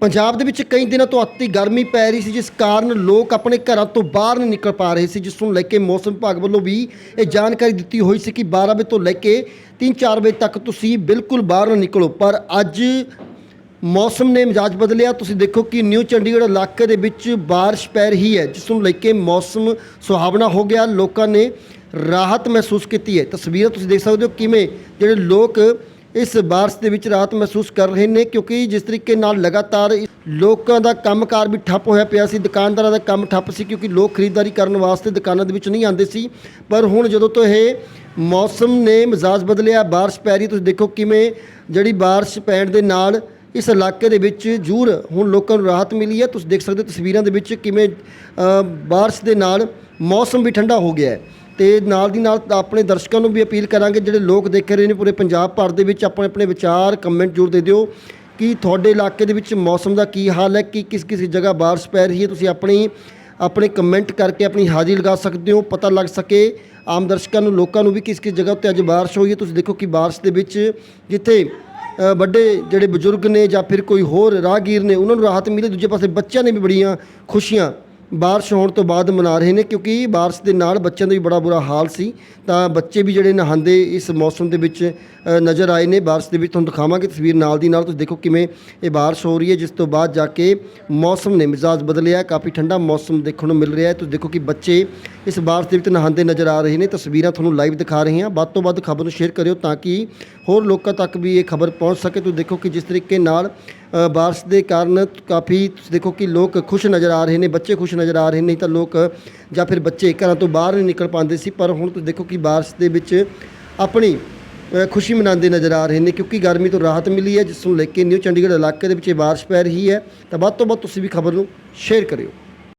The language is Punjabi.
ਪੰਜਾਬ ਦੇ ਵਿੱਚ ਕਈ ਦਿਨਾਂ ਤੋਂ ਅਤੀ ਗਰਮੀ ਪੈ ਰਹੀ ਸੀ, ਜਿਸ ਕਾਰਨ ਲੋਕ ਆਪਣੇ ਘਰਾਂ ਤੋਂ ਬਾਹਰ ਨਹੀਂ ਨਿਕਲ ਪਾ ਰਹੇ ਸੀ, ਜਿਸ ਨੂੰ ਲੈ ਕੇ ਮੌਸਮ ਵਿਭਾਗ ਵੱਲੋਂ ਵੀ ਇਹ ਜਾਣਕਾਰੀ ਦਿੱਤੀ ਹੋਈ ਸੀ ਕਿ 12 ਵਜੇ ਤੋਂ ਲੈ ਕੇ 3-4 ਵਜੇ ਤੱਕ ਤੁਸੀਂ ਬਿਲਕੁਲ ਬਾਹਰ ਨਾ ਨਿਕਲੋ। ਪਰ ਅੱਜ ਮੌਸਮ ਨੇ ਮਿਜਾਜ ਬਦਲਿਆ। ਤੁਸੀਂ ਦੇਖੋ ਕਿ ਨਿਊ ਚੰਡੀਗੜ੍ਹ ਇਲਾਕੇ ਦੇ ਵਿੱਚ ਬਾਰਿਸ਼ ਪੈ ਰਹੀ ਹੈ, ਜਿਸ ਨੂੰ ਲੈ ਕੇ ਮੌਸਮ ਸੁਹਾਵਣਾ ਹੋ ਗਿਆ। ਲੋਕਾਂ ਨੇ ਰਾਹਤ ਮਹਿਸੂਸ ਕੀਤੀ ਹੈ। ਤਸਵੀਰਾਂ ਤੁਸੀਂ ਦੇਖ ਸਕਦੇ ਹੋ ਕਿਵੇਂ ਜਿਹੜੇ ਲੋਕ ਇਸ ਬਾਰਿਸ਼ ਦੇ ਵਿੱਚ ਰਾਹਤ ਮਹਿਸੂਸ ਕਰ ਰਹੇ ਨੇ ਕਿਉਂਕਿ ਜਿਸ ਤਰੀਕੇ ਨਾਲ ਲਗਾਤਾਰ ਲੋਕਾਂ ਦਾ ਕੰਮਕਾਰ ਵੀ ਠੱਪ ਹੋਇਆ ਪਿਆ ਸੀ ਦੁਕਾਨਦਾਰਾਂ ਦਾ ਕੰਮ ਠੱਪ ਸੀ ਕਿਉਂਕਿ ਲੋਕ ਖਰੀਦਦਾਰੀ ਕਰਨ ਵਾਸਤੇ ਦੁਕਾਨਾਂ ਦੇ ਵਿੱਚ ਨਹੀਂ ਆਉਂਦੇ ਸੀ। ਪਰ ਹੁਣ ਜਦੋਂ ਤੋਂ ਇਹ ਮੌਸਮ ਨੇ ਮਜ਼ਾਜ ਬਦਲਿਆ ਬਾਰਿਸ਼ ਪੈ ਰਹੀ ਤੁਸੀਂ ਦੇਖੋ ਕਿਵੇਂ ਜਿਹੜੀ ਬਾਰਿਸ਼ ਪੈਣ ਦੇ ਨਾਲ ਇਸ ਇਲਾਕੇ ਦੇ ਵਿੱਚ ਜ਼ਰੂਰ ਹੁਣ ਲੋਕਾਂ ਨੂੰ ਰਾਹਤ ਮਿਲੀ ਹੈ। ਤੁਸੀਂ ਦੇਖ ਸਕਦੇ ਹੋ ਤਸਵੀਰਾਂ ਦੇ ਵਿੱਚ ਕਿਵੇਂ ਅ, ਬਾਰਿਸ਼ ਦੇ ਨਾਲ ਮੌਸਮ ਵੀ ਠੰਡਾ ਹੋ ਗਿਆ ਹੈ। ਤੇ ਨਾਲ ਦੀ ਨਾਲ ਆਪਣੇ ਦਰਸ਼ਕਾਂ ਨੂੰ ਵੀ ਅਪੀਲ ਕਰਾਂਗੇ, ਜਿਹੜੇ ਲੋਕ ਦੇਖ ਰਹੇ ਨੇ ਪੂਰੇ ਪੰਜਾਬ ਭਰ ਦੇ ਵਿੱਚ, ਆਪਣੇ ਆਪਣੇ ਵਿਚਾਰ ਕਮੈਂਟ ਜ਼ਰੂਰ ਦੇ ਦਿਓ ਕਿ ਤੁਹਾਡੇ ਇਲਾਕੇ ਦੇ ਵਿੱਚ ਮੌਸਮ ਦਾ ਕੀ ਹਾਲ ਹੈ, ਕਿ ਕਿਸ ਕਿਸ ਜਗ੍ਹਾ ਬਾਰਿਸ਼ ਪੈ ਰਹੀ ਹੈ, ਤੁਸੀਂ ਆਪਣੀ, ਆਪਣੇ ਕਮੈਂਟ ਕਰਕੇ ਆਪਣੀ ਹਾਜ਼ਰੀ ਲਗਾ ਸਕਦੇ ਹੋ, ਪਤਾ ਲੱਗ ਸਕੇ ਆਮ ਦਰਸ਼ਕਾਂ ਨੂੰ, ਲੋਕਾਂ ਨੂੰ ਵੀ ਕਿਸ ਕਿਸ ਜਗ੍ਹਾ ਉੱਤੇ ਅੱਜ ਬਾਰਿਸ਼ ਹੋਈ ਹੈ। ਤੁਸੀਂ ਦੇਖੋ ਕਿ ਬਾਰਿਸ਼ ਦੇ ਵਿੱਚ ਜਿੱਥੇ ਵੱਡੇ ਜਿਹੜੇ ਬਜ਼ੁਰਗ ਨੇ ਜਾਂ ਫਿਰ ਕੋਈ ਹੋਰ ਰਾਹਗੀਰ ਨੇ, ਉਹਨਾਂ ਨੂੰ ਰਾਹਤ ਮਿਲੀ, ਦੂਜੇ ਪਾਸੇ ਬੱਚਿਆਂ ਨੇ ਵੀ ਬੜੀਆਂ ਖੁਸ਼ੀਆਂ ਬਾਰਿਸ਼ ਹੋਣ ਤੋਂ ਬਾਅਦ ਮਨਾ ਰਹੇ ਨੇ ਕਿਉਂਕਿ ਬਾਰਿਸ਼ ਦੇ ਨਾਲ ਬੱਚਿਆਂ ਦਾ ਵੀ ਬੜਾ ਬੁਰਾ ਹਾਲ ਸੀ। ਤਾਂ ਬੱਚੇ ਵੀ ਜਿਹੜੇ ਨਹਾਉਂਦੇ ਇਸ ਮੌਸਮ ਦੇ ਵਿੱਚ ਨਜ਼ਰ ਆਏ ਨੇ। ਬਾਰਿਸ਼ ਦੇ ਵਿੱਚ ਤੁਹਾਨੂੰ ਦਿਖਾਵਾਂਗੇ ਤਸਵੀਰ ਨਾਲ ਦੀ ਨਾਲ। ਤੁਸੀਂ ਦੇਖੋ ਕਿਵੇਂ ਇਹ ਬਾਰਿਸ਼ ਹੋ ਰਹੀ ਹੈ, ਜਿਸ ਤੋਂ ਬਾਅਦ ਜਾ ਕੇ ਮੌਸਮ ਨੇ ਮਿਜ਼ਾਜ ਬਦਲਿਆ ਕਾਫੀ ਠੰਡਾ ਮੌਸਮ ਦੇਖਣ ਨੂੰ ਮਿਲ ਰਿਹਾ ਹੈ। ਤੁਸੀਂ ਦੇਖੋ ਕਿ ਬੱਚੇ ਇਸ ਬਾਰਿਸ਼ ਦੇ ਵਿੱਚ ਨਹਾਉਂਦੇ ਨਜ਼ਰ ਆ ਰਹੇ ਨੇ। ਤਸਵੀਰਾਂ ਤੁਹਾਨੂੰ ਲਾਈਵ ਦਿਖਾ ਰਹੇ ਹਾਂ। ਵੱਧ ਤੋਂ ਵੱਧ ਖਬਰ ਨੂੰ ਸ਼ੇਅਰ ਕਰਿਓ ਤਾਂ ਕਿ ਹੋਰ ਲੋਕਾਂ ਤੱਕ ਵੀ ਇਹ ਖਬਰ ਪਹੁੰਚ ਸਕੇ। ਤੁਸੀਂ ਦੇਖੋ ਕਿ ਜਿਸ ਤਰੀਕੇ ਨਾਲ ਬਾਰਿਸ਼ ਦੇ ਕਾਰਨ ਕਾਫੀ ਤੁਸੀਂ ਦੇਖੋ ਕਿ ਲੋਕ ਖੁਸ਼ ਨਜ਼ਰ ਆ ਰਹੇ ਨੇ, ਬੱਚੇ ਖੁਸ਼ ਨਜ਼ਰ ਆ ਰਹੇ ਨੇ, ਤਾਂ ਲੋਕ ਜਾਂ ਫਿਰ ਬੱਚੇ ਘਰਾਂ ਤੋਂ ਬਾਹਰ ਨਹੀਂ ਨਿਕਲ ਪਾਉਂਦੇ ਸੀ, ਪਰ ਹੁਣ ਤੁਸੀਂ ਦੇਖੋ ਕਿ ਬਾਰਿਸ਼ ਦੇ ਵਿੱਚ ਆਪਣੀ ਖੁਸ਼ੀ ਮਨਾਉਂਦੇ ਨਜ਼ਰ ਆ ਰਹੇ ਨੇ, ਕਿਉਂਕਿ ਗਰਮੀ ਤੋਂ ਰਾਹਤ ਮਿਲੀ ਹੈ, ਜਿਸ ਨੂੰ ਲੈ ਕੇ ਨਿਊ ਚੰਡੀਗੜ੍ਹ ਇਲਾਕੇ ਦੇ ਵਿੱਚ ਇਹ ਬਾਰਿਸ਼ ਪੈ ਰਹੀ ਹੈ, ਤਾਂ ਵੱਧ ਤੋਂ ਵੱਧ ਤੁਸੀਂ ਵੀ ਖਬਰ ਨੂੰ ਸ਼ੇਅਰ ਕਰਿਓ।